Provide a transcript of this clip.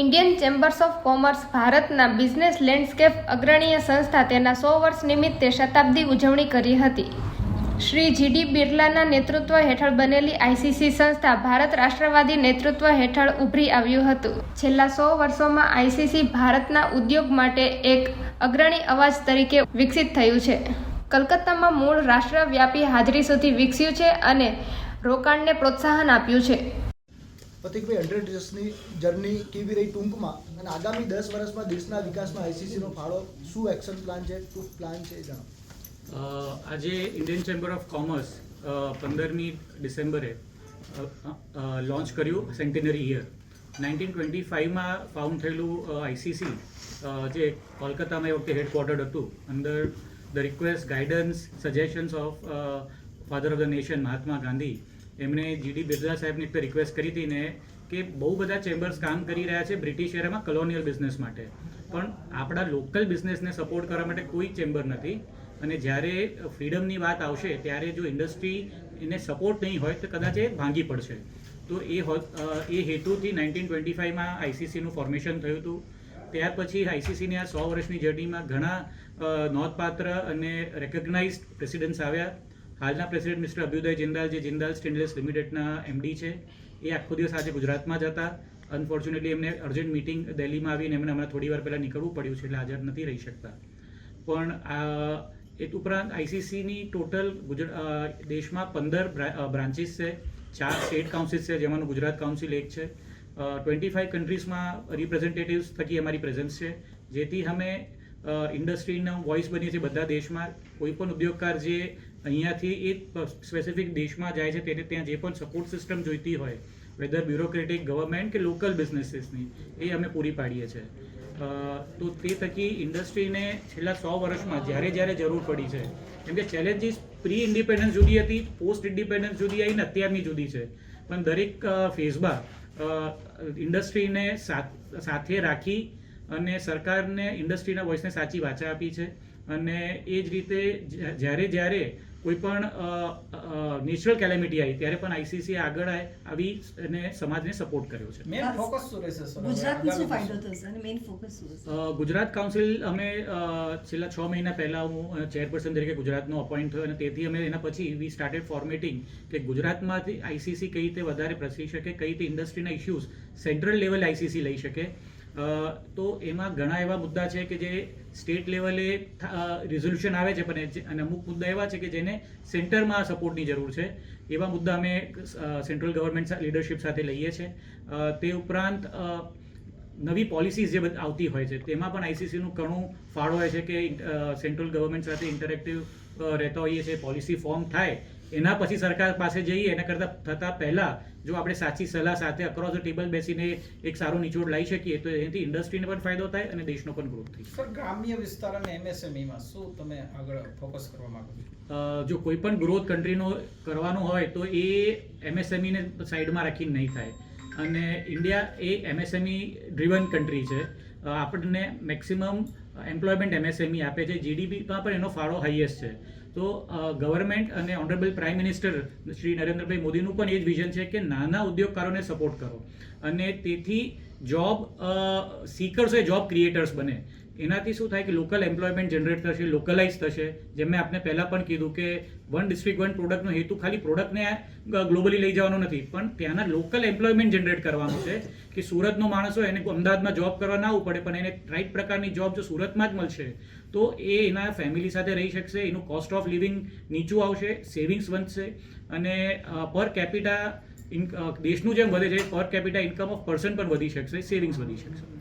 Indian chambers of commerce ભારતના business landscape અગ્રણીય સંસ્થા તેના સો વર્ષ નિમિત્તે શતાબ્દી ઉજવણી કરી હતી. શ્રી જીડી બિરલાના નેતૃત્વ હેઠળ બનેલી આઈસીસી સંસ્થા ભારત રાષ્ટ્રવાદી નેતૃત્વ હેઠળ ઉભરી આવ્યું હતું. છેલ્લા સો વર્ષોમાં આઈસીસી ભારતના ઉદ્યોગ માટે એક અગ્રણી અવાજ તરીકે વિકસિત થયું છે. કલકત્તામાં મૂળ રાષ્ટ્રવ્યાપી હાજરી સુધી વિકસ્યું છે અને રોકાણને પ્રોત્સાહન આપ્યું છે. પ્રતિકભાઈ હંડ્રેડ ડેઝની જર્ની કેવી રહી ટૂંકમાં? અને આગામી દસ વર્ષમાં દેશના વિકાસમાં આઈસીસીનો ફાળો શું એક્શન પ્લાન છે? શું પ્લાન છે જણાવો. આજે ઇન્ડિયન ચેમ્બર ઓફ કોમર્સ પંદરમી ડિસેમ્બરે લોન્ચ કર્યું સેન્ટેનરી યર નાઇન્ટીન ટ્વેન્ટી ફાઇવમાં ફાઉન્ડ થયેલું આઈસીસી જે કોલકાતામાં એ વખતે હેડક્વાર્ટર્ડ હતું અંદર the request guidance suggestions of father of the nation Mahatma Gandhi એમણે જીડી બિરલા સાહેબને એક રિક્વેસ્ટ કરી હતી ને કે બહુ બધા ચેમ્બર્સ કામ કરી રહ્યા છે બ્રિટિશ એરામાં કલોનિયલ બિઝનેસ માટે. પણ આપણા લોકલ બિઝનેસને સપોર્ટ કરવા માટે કોઈ ચેમ્બર નથી. અને જ્યારે ફ્રીડમની વાત આવશે, ત્યારે જો ઇન્ડસ્ટ્રી એને સપોર્ટ નહીં હોય, તો કદાચ એ ભાંગી પડશે. તો એ એ હેતુથી નાઇન્ટીન ટ્વેન્ટી ફાઇવમાં આઈસીસીનું ફોર્મેશન થયું હતું. ત્યાર પછી આઈસીસીની આ સો વર્ષની જર્નીમાં ઘણા નોંધપાત્ર અને રેકગ્નાઇઝડ પ્રેસિડેન્ટ્સ આવ્યા. હાલના પ્રેસિડેન્ટ મિસ્ટર અભ્યુદય જિંદાલ જે જિંદાલ સ્ટેનલેસ લિમિટેડના એમડી છે, એ આખો દિવસ આજે ગુજરાતમાં જ હતા. અનફોર્ચ્યુનેટલી એમને અર્જન્ટ મિટિંગ દિલ્હીમાં આવીને એમને હમણાં થોડી વાર પહેલાં નીકળવું પડ્યું છે, એટલે હાજર નથી રહી શકતા. પણ એ ઉપરાંત આઈસીસીની ટોટલ ગુજરાત દેશમાં પંદર બ્રાન્ચીસ છે, ચાર સ્ટેટ કાઉન્સિલ છે, જેમાંનું ગુજરાત કાઉન્સિલ એક છે. ટ્વેન્ટી ફાઇવ કન્ટ્રીઝમાં રિપ્રેઝેન્ટેટિવ્સ થકી અમારી પ્રેઝન્સ છે. જેથી અમે ઇન્ડસ્ટ્રીનો વોઇસ બનીએ છીએ બધા દેશમાં. કોઈ પણ ઉદ્યોગકાર જે અહીંયાથી એ સ્પેસિફિક દેશમાં જાય છે, તેને ત્યાં જે પણ સપોર્ટ સિસ્ટમ જોઈતી હોય વેધર બ્યુરોક્રેટિક ગવર્મેન્ટ કે લોકલ બિઝનેસીસની એ અમે પૂરી પાડીએ છીએ તો તે થકી ઇન્ડસ્ટ્રીને છેલ્લા સો વર્ષમાં જ્યારે જ્યારે જરૂર પડી છે, કેમ કે ચેલેન્જીસ પ્રી ઇન્ડિપેન્ડન્સ જુદી હતી પોસ્ટ ઇન્ડિપેન્ડન્સ જુદી આવીને અત્યારની જુદી છે. પણ દરેક ફેઝમાં ઇન્ડસ્ટ્રીને સાથે રાખી અને સરકારને ઇન્ડસ્ટ્રીના વોઇસને સાચી વાચા આપી છે. અને એ જ રીતે જ્યારે જ્યારે કોઈ પણ નેચરલ કેલેમિટી આવી ત્યારે પણ આઈસીસી આગળ આવી અને સમાજને સપોર્ટ કર્યો છે. મેન ફોકસ શું રહેશે સર? ગુજરાતને શું ફાયદો થશે? અને મેઇન ફોકસ શું ગુજરાત કાઉન્સિલ અમે છેલ્લા છ મહિના પહેલા હું ચેરપર્સન તરીકે ગુજરાતનો અપોઇન્ટ થયો અને તેથી અમે એના પછી વી સ્ટાર્ટેડ ફોર્મેટિંગ કે ગુજરાતમાંથી આઈસીસી કઈ રીતે વધારે પ્રસરી શકે કઈ રીતે ઇન્ડસ્ટ્રીના ઇશ્યુઝ સેન્ટ્રલ લેવલ આઈસીસી લઈ શકે તો એમાં ઘણા એવા મુદ્દા છે કે જે સ્ટેટ લેવલે રિઝોલ્યુશન આવે છે, પણ અને અમુક મુદ્દા એવા છે કે જેને સેન્ટરમાં સપોર્ટની જરૂર છે. એવા મુદ્દા અમે સેન્ટ્રલ ગવર્મેન્ટ લીડરશિપ સાથે લઈએ છીએ તે ઉપરાંત નવી પોલિસીઝ જે આવતી હોય છે, તેમાં પણ આઈસીસીનું ઘણું ફાળો હોય છે કે સેન્ટ્રલ ગવર્મેન્ટ સાથે ઇન્ટરેક્ટિવ રહેતા હોઈએ છીએ પોલિસી ફોર્મ થાય એના પછી સરકાર પાસે જઈએ એના કરતાં થતાં પહેલાં જો આપણે સાચી સલાહ સાથે અક્રોસ ધ ટેબલ બેસીને એક સારો નિચોડ લાવી શકીએ તો એનાથી ઇન્ડસ્ટ્રીને પણ ફાયદો થાય અને દેશનો પણ ગ્રોથ થાય. સર ગ્રામ્ય વિસ્તાર અને એમએસએમઈમાં માં શું તમે આગળ ફોકસ કરવા માંગો છો? જો કોઈ પણ ગ્રોથ કન્ટ્રીનો કરવાનો હોય તો એ એમએસએમઈને સાઈડમાં રાખીને નહીં થાય. અને ઇન્ડિયા એ એમએસએમઈ ડ્રીવન કન્ટ્રી છે. આપણને મેક્સિમમ એમ્પ્લોયમેન્ટ એમએસએમઈ આપે છે. જીડીપીમાં પણ એનો ફાળો હાઈએસ્ટ છે. તો ગવર્મેન્ટ અને honourable prime minister Shri Narendrabhai મોદીનું પણ એ જ વિઝન છે કે નાના ઉદ્યોગકારોને સપોર્ટ કરો. અને તેથી જોબ સીકર્સ હોય જોબ ક્રિએટર્સ બને. એનાથી શું થાય કે લોકલ એમ્પ્લોયમેન્ટ જનરેટ થશે લોકલાઇઝ થશે. જેમ મેં આપને પહેલાં પણ કીધું કે વન ડિસ્ટ્રિક્ટ વન પ્રોડક્ટનો હેતુ ખાલી પ્રોડક્ટને ગ્લોબલી લઈ જવાનો નથી. પણ ત્યાંના લોકલ એમ્પ્લોયમેન્ટ જનરેટ કરવાનું છે કે સુરતનો માણસ હોય એને અમદાવાદમાં જોબ કરવા ના આવવું પડે પણ એને રાઈટ પ્રકારની જોબ જો સુરતમાં જ મળશે, તો એ એના ફેમિલી સાથે રહી શકશે, એનું કોસ્ટ ઓફ લિવિંગ નીચું આવશે સેવિંગ્સ બનશે અને પર કેપિટા દેશનું જેમ વધે છે પર કેપિટા ઇન્કમ ઓફ પર્સન પણ વધી શકશે સેવિંગ્સ વધી શકશે.